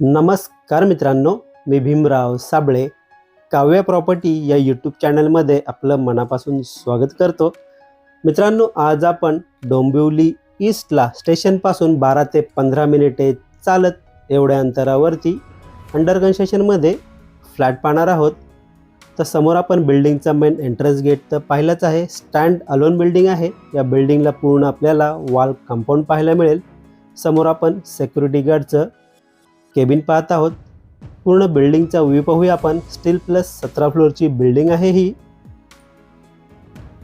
नमस्कार मित्रांनो मी भीमराव साबळे. काव्य प्रॉपर्टी या यूट्यूब चॅनलमध्ये आपलं मनापासून स्वागत करतो. मित्रांनो आज आपण डोंबिवली ईस्टला स्टेशनपासून बारा ते पंधरा मिनिटे चालत एवढ्या अंतरावरती अंडर कन्स्ट्रक्शनमध्ये फ्लॅट पाहणार आहोत. तर समोर आपण बिल्डिंगचा मेन एंट्रन्स गेट तर पाहिलंच आहे. स्टँड अलोन बिल्डिंग आहे. या बिल्डिंगला पूर्ण आपल्याला वॉल कंपाऊंड पाहायला मिळेल. समोर आपण सेक्युरिटी गार्डचं केबिन पाहत आहोत. पूर्ण बिल्डिंगचा व्ह्यू पाहूया आपण. स्टील प्लस सतरा फ्लोअरची बिल्डिंग आहे ही.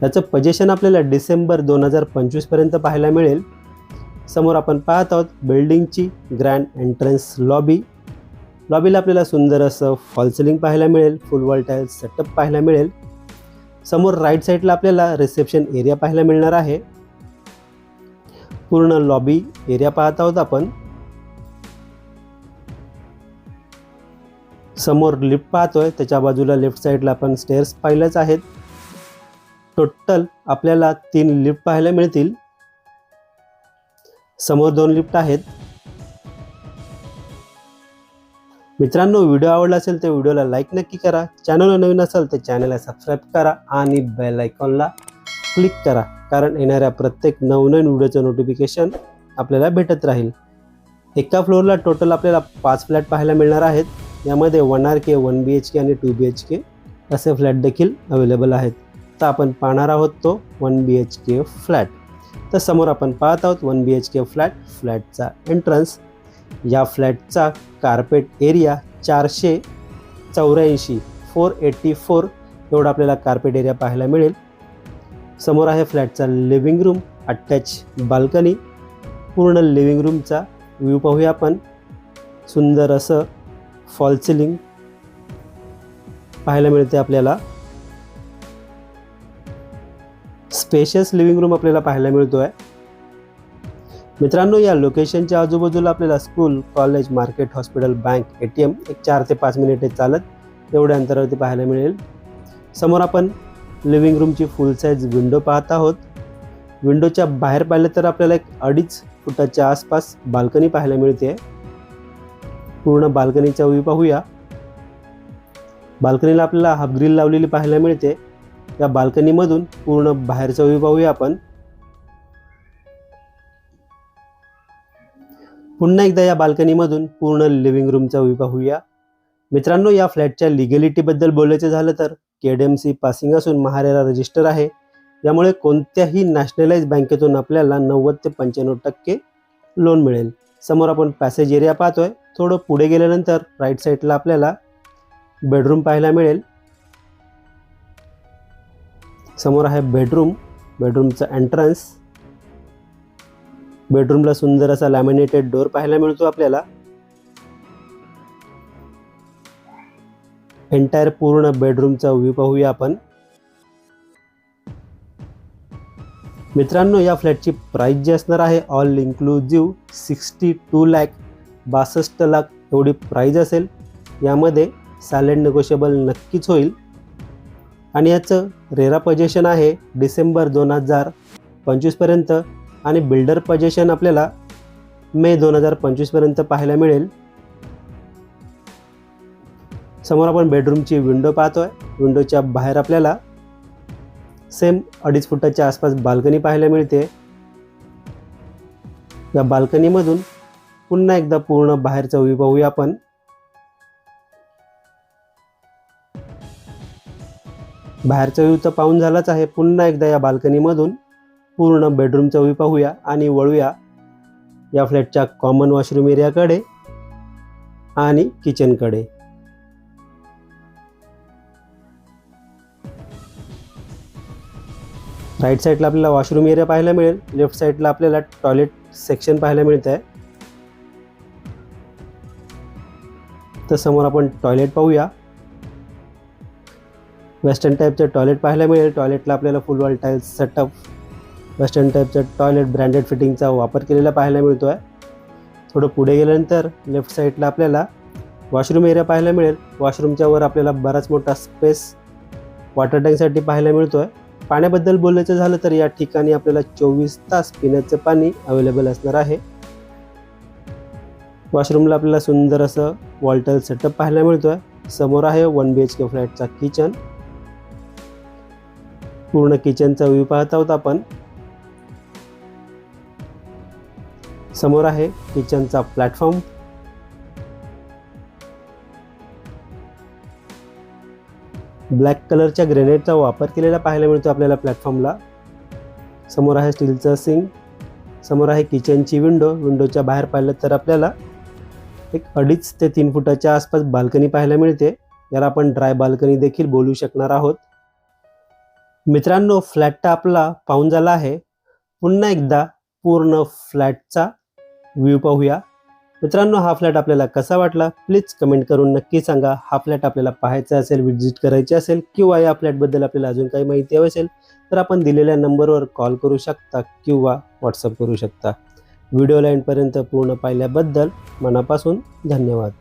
याचं पजेशन आपल्याला डिसेंबर दोन हजार पंचवीसपर्यंत पाहायला मिळेल. समोर आपण पाहत आहोत बिल्डिंगची ग्रँड एंट्रन्स लॉबी लॉबीला आपल्याला सुंदर असं फॉल सिलिंग पाहायला मिळेल. फुल वॉल टाईल सेटअप पाहायला मिळेल. समोर राईट साईडला आपल्याला रिसेप्शन एरिया पाहायला मिळणार आहे. पूर्ण लॉबी एरिया पाहत आहोत आपण. समोर लिफ्ट पाहतोय. त्याच्या बाजूला लेफ्ट साईडला आपण स्टेअर्स पाहिल्याच आहेत. टोटल आपल्याला तीन लिफ्ट पाहायला मिळतील. समोर दोन लिफ्ट आहेत. मित्रांनो व्हिडिओ आवडला असेल तर व्हिडिओला लाईक नक्की करा. चॅनलला नवीन असेल तर चॅनलला सबस्क्राईब करा आणि बेल आयकॉनला क्लिक करा. कारण येणाऱ्या प्रत्येक नवनवीन व्हिडिओचं नोटिफिकेशन आपल्याला भेटत राहील. एका फ्लोअरला टोटल आपल्याला पाच फ्लॅट पाहायला मिळणार आहेत. यामध्ये one R K one B H K आणि टू बी एच के असे फ्लॅट देखील अवेलेबल आहेत. तर आपण पाहणार आहोत तो one B H K flat तर समोर आपण पाहत आहोत one B H K flat फ्लॅटचा entrance या फ्लॅटचा कार्पेट एरिया चारशे चौऱ्याऐंशी फोर एट्टी फोर एवढा आपल्याला कार्पेट एरिया पाहायला मिळेल. समोर आहे फ्लॅटचा लिव्हिंग रूम अटॅच बाल्कनी पूर्ण लिव्हिंग रूमचा व्ह्यू पाहूया आपण. सुंदर असं फॉल सिलिंग पाहायला मिळते आपल्याला. स्पेशियस लिव्हिंग रूम आपल्याला पाहायला मिळतो आहे मित्रांनो या लोकेशनच्या आजूबाजूला आपल्याला school college market hospital bank A T M एक चार ते पाच मिनिटे चालत एवढ्या अंतरावरती पाहायला मिळेल. समोर आपण लिव्हिंग रूमची फुल साईज विंडो पाहत आहोत. विंडोच्या बाहेर पाहिलं तर आपल्याला एक अडीच फुटाच्या आसपास बाल्कनी पाहायला मिळते. आहे पूर्ण बाल्कनीचा व्ह्यू पाहूया. बाल्कनीला आपल्याला हाफ ग्रिल लावलेली पाहायला मिळते. या बाल्कनीमधून पूर्ण बाहेरचा व्ह्यू पाहूया आपण. पुन्हा एकदा या बाल्कनीमधून पूर्ण लिव्हिंग रूमचा व्ह्यू पाहूया. मित्रांनो या फ्लॅटच्या लिगॅलिटीबद्दल बोलायचं झालं तर K D M C passing असून महारेरा रजिस्टर आहे. यामुळे कोणत्याही नॅशनलाइज बँकेतून आपल्याला नव्वद ते पंच्याण्णव टक्के लोन मिळेल. समोर आपण पॅसेज एरिया पाहतोय. थोडं पुढे गेल्यानंतर राईट साईडला आपल्याला बेडरूम पाहायला मिळेल. समोर आहे बेडरूम बेडरूमचं एंट्रन्स बेडरूमला सुंदर असा लॅमिनेटेड डोअर पाहायला मिळतो आपल्याला. एंटायर पूर्ण बेडरूमचा व्ह्यू पाहूया आपण. मित्रांनो या फ्लॅटची प्राईस जी असणार आहे all inclusive sixty two lakh बासष्ट लाख एवढी प्राईज असेल. यामध्ये सॅलेड निगोशिएबल नक्कीच होईल. आणि याचं रेरा पजेशन आहे डिसेंबर दोन हजार पंचवीसपर्यंत आणि बिल्डर पजेशन आपल्याला मे दोन हजार पंचवीसपर्यंत पाहायला मिळेल. समोर आपण बेडरूमची विंडो पाहतोय. विंडोच्या बाहेर आपल्याला सेम अडीच फुटाच्या आसपास बाल्कनी पाहायला मिळते. या बाल्कनीमधून पुन्हा एकदा पूर्ण बाहेरचा व्ह्यू पाहूया आपण. बाहेरचा व्ह्यू तर पाहून झालाच आहे. पुन्हा एकदा या बाल्कनीमधून पूर्ण बेडरूमचा व्ह्यू पाहूया आणि वळूया या फ्लॅटच्या कॉमन वॉशरूम एरियाकडे आणि किचनकडे राईट साईडला आपल्याला वॉशरूम एरिया पाहायला मिळेल. लेफ्ट साईडला आपल्याला टॉयलेट सेक्शन पाहायला मिळत आहे तर समोर आपण टॉयलेट पाहूया. वेस्टर्न टाईपचं टॉयलेट पाहायला मिळेल. टॉयलेटला आपल्याला full wall tiles setup western टाईपचं टॉयलेट ब्रँडेड फिटिंगचा वापर केलेला पाहायला मिळतो आहे थोडं पुढे गेल्यानंतर लेफ्ट साईडला आपल्याला वॉशरूम एरिया पाहायला मिळेल. वॉशरूमच्या वर आपल्याला बराच मोठा स्पेस वॉटर टँकसाठी पाहायला मिळतो आहे पाण्याबद्दल बोलायचं झालं तर या ठिकाणी आपल्याला चोवीस तास पिण्याचं पाणी अवेलेबल असणार आहे. वॉशरूमला आपल्याला सुंदर असं वॉल्टर सेटअप पाहायला मिळतो आहे समोर आहे वन बी एच के फ्लॅटचा किचन पूर्ण किचनचा व्ह्यू पाहत आहोत आपण. समोर आहे किचनचा प्लॅटफॉर्म ब्लॅक कलरच्या ग्रेनेडचा वापर केलेला पाहायला मिळतो आपल्याला प्लॅटफॉर्मला. समोर आहे स्टीलचं सिंग समोर आहे किचनची विंडो. विंडोच्या बाहेर पाहिलं तर आपल्याला एक अडीच ते तीन फुटाच्या आसपास बाल्कनी पाहायला मिळते. याला आपण ड्राय बाल्कनी देखील बोलू शकणार आहोत. मित्रांनो फ्लॅट तर आपला पाहून झाला आहे. पुन्हा एकदा पूर्ण फ्लॅटचा व्ह्यू पाहूया. मित्रांनो हा फ्लॅट आपल्याला कसा वाटला? प्लीज कमेंट करून नक्की सांगा. हा फ्लॅट आपल्याला पाहायचा असेल व्हिजिट करायची असेल किंवा या फ्लॅटबद्दल आपल्याला अजून काही माहिती हवी असेल तर आपण दिलेल्या नंबरवर कॉल करू शकता किंवा व्हॉट्सअप करू शकता. व्हिडिओ लाईनपर्यंत पूर्ण पाहिल्याबद्दल मनापासून धन्यवाद.